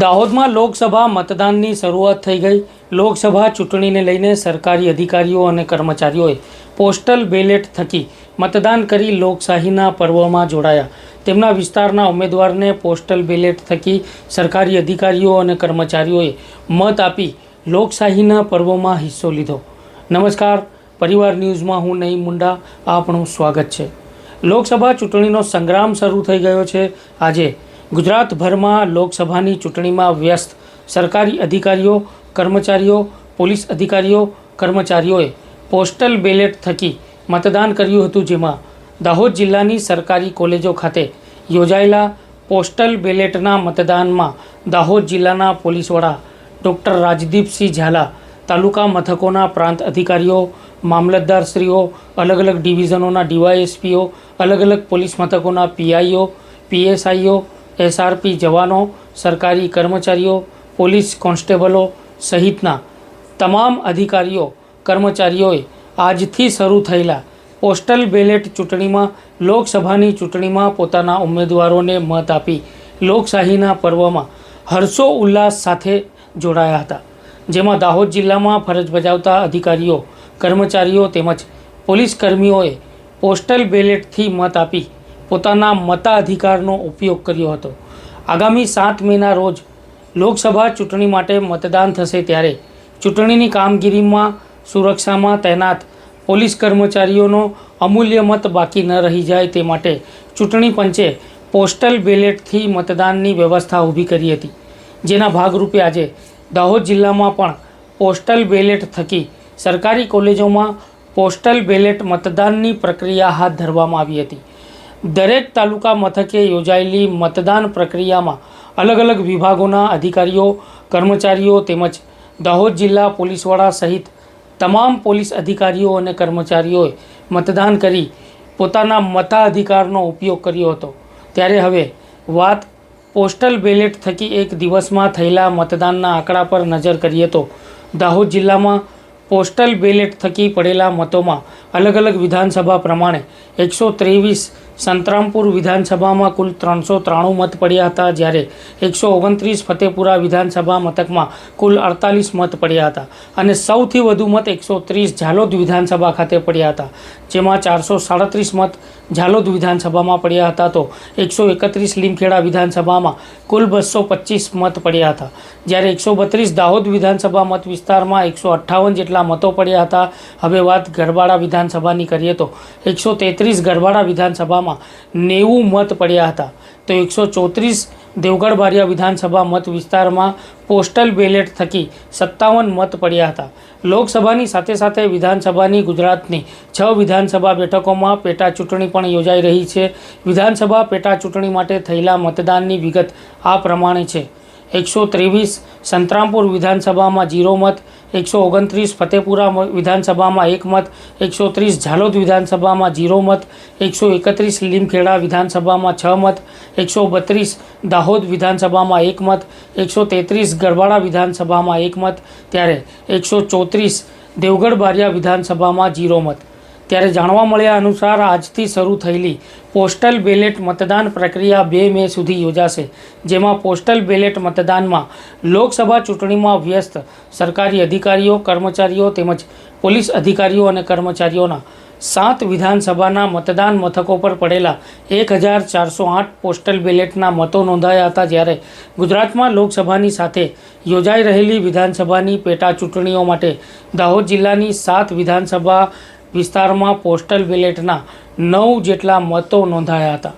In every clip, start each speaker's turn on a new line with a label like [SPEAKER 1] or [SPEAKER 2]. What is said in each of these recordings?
[SPEAKER 1] દાહોદમાં લોકસભા મતદાનની શરૂઆત થઈ ગઈ. લોકસભા ચૂંટણીને લઈને સરકારી અધિકારીઓ અને કર્મચારીઓએ પોસ્ટલ બેલેટ થકી મતદાન કરી લોકશાહીના પર્વમાં જોડાયા. તેમના વિસ્તારના ઉમેદવારને પોસ્ટલ બેલેટ થકી સરકારી અધિકારીઓ અને કર્મચારીઓએ મત આપી લોકશાહીના પર્વમાં હિસ્સો લીધો. નમસ્કાર, પરિવાર ન્યૂઝમાં હું નહીં મુંડા. આપણું સ્વાગત છે. લોકસભા ચૂંટણીનો સંગ્રામ શરૂ થઈ ગયો છે. આજે ગુજરાતભરમાં લોકસભાની ચૂંટણીમાં વ્યસ્ત સરકારી અધિકારીઓ, કર્મચારીઓ, પોલીસ અધિકારીઓ, કર્મચારીઓએ પોસ્ટલ બેલેટ થકી મતદાન કર્યું હતું, જેમાં દાહોદ જિલ્લાની સરકારી કોલેજો ખાતે યોજાયેલા પોસ્ટલ બેલેટના મતદાનમાં દાહોદ જિલ્લાના પોલીસ ડૉક્ટર રાજદીપસિંહ ઝાલા, તાલુકા મથકોના પ્રાંત અધિકારીઓ મામલતદારશ્રીઓ અલગ અલગ ડિવિઝનોના ડીવાયએસપીઓ, અલગ અલગ પોલીસ મથકોના પીઆઈઓ, પીએસઆઈઓ એસઆરપી જવાનો, સરકારી કર્મચારીઓ, પોલીસ કોન્સ્ટેબલો સહિતના તમામ અધિકારીઓ, કર્મચારીઓએ આજથી શરૂ થયેલા પોસ્ટલ બેલેટ ચૂંટણીમાં, લોકસભાની ચૂંટણીમાં પોતાના ઉમેદવારોને મત આપી લોકશાહીના પર્વમાં હર્ષો ઉલ્લાસ સાથે જોડાયા હતા. જેમાં દાહોદ જિલ્લામાં ફરજ બજાવતા અધિકારીઓ, કર્મચારીઓ તેમજ પોલીસ કર્મીઓએ પોસ્ટલ બેલેટથી મત આપી પોતાના મતાધિકારનો ઉપયોગ કર્યો હતો. આગામી સાત મેના રોજ લોકસભા ચૂંટણી માટે મતદાન થશે ત્યારે ચૂંટણીની કામગીરીમાં સુરક્ષામાં તૈનાત પોલીસ કર્મચારીઓનો અમૂલ્ય મત બાકી ન રહી જાય તે માટે ચૂંટણી પંચે પોસ્ટલ બેલેટથી મતદાનની વ્યવસ્થા ઊભી કરી હતી. જેના ભાગરૂપે આજે દાહોદ જિલ્લામાં પણ પોસ્ટલ બેલેટ થકી સરકારી કોલેજોમાં પોસ્ટલ બેલેટ મતદાનની પ્રક્રિયા હાથ ધરવામાં આવી હતી. દરેક તાલુકા મથકે યોજાયેલી મતદાન પ્રક્રિયામાં અલગ અલગ વિભાગોના અધિકારીઓ, કર્મચારીઓ તેમજ દાહોદ જિલ્લા પોલીસ વડા સહિત તમામ પોલીસ અધિકારીઓ અને કર્મચારીઓએ મતદાન કરી પોતાના મતાધિકારનો ઉપયોગ કર્યો હતો. ત્યારે હવે વાત પોસ્ટલ બેલેટ થકી એક દિવસમાં થયેલા મતદાનના આંકડા પર નજર કરીએ તો દાહોદ જિલ્લામાં પોસ્ટલ બેલેટ થકી પડેલા મતોમાં અલગ અલગ વિધાનસભા પ્રમાણે એકસો ત્રેવીસ સંતરામપુર વિધાનસભામાં કુલ ત્રણસો ત્રાણું મત પડ્યા હતા, જ્યારે એકસો ઓગણત્રીસ ફતેપુરા વિધાનસભા મથકમાં કુલ અડતાલીસ મત પડ્યા હતા અને સૌથી વધુ મત એકસો ત્રીસ ઝાલોદ વિધાનસભા ખાતે પડ્યા હતા. જેમાં ચારસો સાડત્રીસ મત ઝાલોદ વિધાનસભામાં પડ્યા હતા તો એકસો એકત્રીસ લીમખેડા વિધાનસભામાં કુલ બસો પચીસ મત પડ્યા હતા. જ્યારે એકસો બત્રીસ દાહોદ વિધાનસભા મત વિસ્તારમાં એકસો અઠ્ઠાવન જેટલા મતો પડ્યા હતા. હવે વાત ગરબાડા વિધાનસભાની કરીએ તો એકસો તેત્રીસ ગરબાડા વિધાનસભામાં નેવું મત પડ્યા હતા. તો એકસો ચોત્રીસ દેવગઢ બારિયા વિધાનસભા મત વિસ્તારમાં પોસ્ટલ બેલેટ થકી સત્તાવન મત પડ્યા હતા. લોકસભાની સાથે સાથે વિધાનસભાની ગુજરાતની છ વિધાનસભા બેઠકોમાં પેટા ચૂંટણી પણ યોજાઈ રહી છે. વિધાનસભા પેટા ચૂંટણી માટે થયેલા મતદાનની વિગત આ પ્રમાણે છે. એકસો ત્રેવીસ સંતરામપુર વિધાનસભામાં જીરો મત, એકસો ઓગણત્રીસ ફતેપુરા વિધાનસભામાં એક મત, એકસો ત્રીસ ઝાલોદ વિધાનસભામાં જીરો મત, એકસો એકત્રીસ લીમખેડા વિધાનસભામાં છ મત, એકસો બત્રીસ દાહોદ વિધાનસભામાં એક મત, એકસો તેત્રીસ ગરબાડા વિધાનસભામાં એક મત, ત્યારે એકસો ચોત્રીસ દેવગઢ બારિયા વિધાનસભામાં જીરો મત. ત્યારે જાણવા મળ્યા અનુસાર આજથી શરૂ થયેલી પોસ્ટલ બેલેટ મતદાન પ્રક્રિયા બે મે સુધી યોજાશે, જેમાં પોસ્ટલ બેલેટ મતદાનમાં લોકસભા ચૂંટણીમાં વ્યસ્ત સરકારી અધિકારીઓ, કર્મચારીઓ તેમજ પોલીસ અધિકારીઓ અને કર્મચારીઓના સાત વિધાનસભાના મતદાન મથકો પર પડેલા એક હજાર ચારસો આઠ પોસ્ટલ બેલેટના મતો નોંધાયા હતા જ્યારે ગુજરાતમાં લોકસભાની સાથે યોજાઈ રહેલી વિધાનસભાની પેટા ચૂંટણીઓ માટે દાહોદ જિલ્લાની સાત વિધાનસભા વિસ્તારમાં પોસ્ટલ બેલેટના નવ જેટલા મતો નોંધાયા હતા.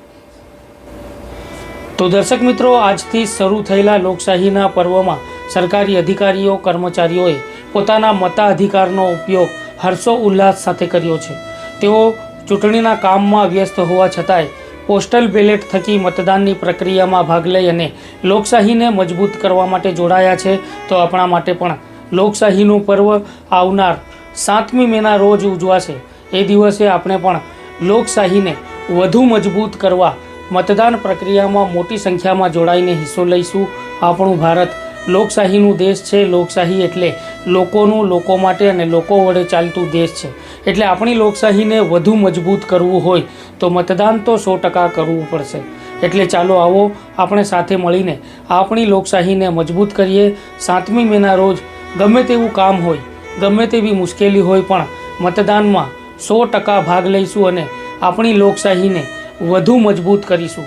[SPEAKER 1] તો દર્શક મિત્રો, આજથી શરૂ થયેલા લોકશાહીના પર્વમાં સરકારી અધિકારીઓ, કર્મચારીઓએ પોતાના મતાધિકારનો ઉપયોગ હર્ષો ઉલ્લાસ સાથે કર્યો છે. તેઓ ચૂંટણીના કામમાં વ્યસ્ત હોવા છતાંય પોસ્ટલ બેલેટ થકી મતદાનની પ્રક્રિયામાં ભાગ લઈ અને લોકશાહીને મજબૂત કરવા માટે જોડાયા છે. તો આપણા માટે પણ લોકશાહીનું પર્વ આવનાર સાતમી મેના રોજ ઉજવાશે. એ દિવસે આપણે પણ લોકશાહીને વધુ મજબૂત કરવા મતદાન પ્રક્રિયામાં મોટી સંખ્યામાં જોડાઈને હિસ્સો લઈશું. આપણું ભારત લોકશાહીનું દેશ છે. લોકશાહી એટલે લોકોનું, લોકો માટે અને લોકો વડે ચાલતું દેશ છે. એટલે આપણી લોકશાહીને વધુ મજબૂત કરવું હોય તો મતદાન તો સો ટકા કરવું પડશે. એટલે ચાલો આવો આપણે સાથે મળીને આપણી લોકશાહીને મજબૂત કરીએ. સાતમી મેના રોજ ગમે તેવું કામ હોય ગમે તેવી મુશ્કેલી હોય પણ મતદાનમાં સો ટકા ભાગ લઈશું અને આપણી લોકશાહીને વધુ મજબૂત કરીશું.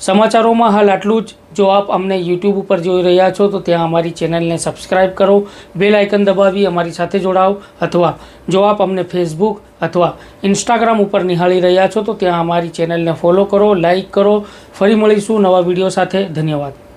[SPEAKER 1] સમાચારોમાં હાલ આટલું જ. જો આપ અમને યુટ્યુબ ઉપર જોઈ રહ્યા છો, તો ત્યાં અમારી ચેનલને સબસ્ક્રાઇબ કરો બેલ આઇકન દબાવી અમારી સાથે જોડાઓ, અથવા જો આપ અમને ફેસબુક અથવા ઇન્સ્ટાગ્રામ ઉપર નિહાળી રહ્યા છો, તો ત્યાં અમારી ચેનલને ફોલો કરો લાઈક કરો. ફરી મળીશું નવા વીડિયો સાથે. ધન્યવાદ.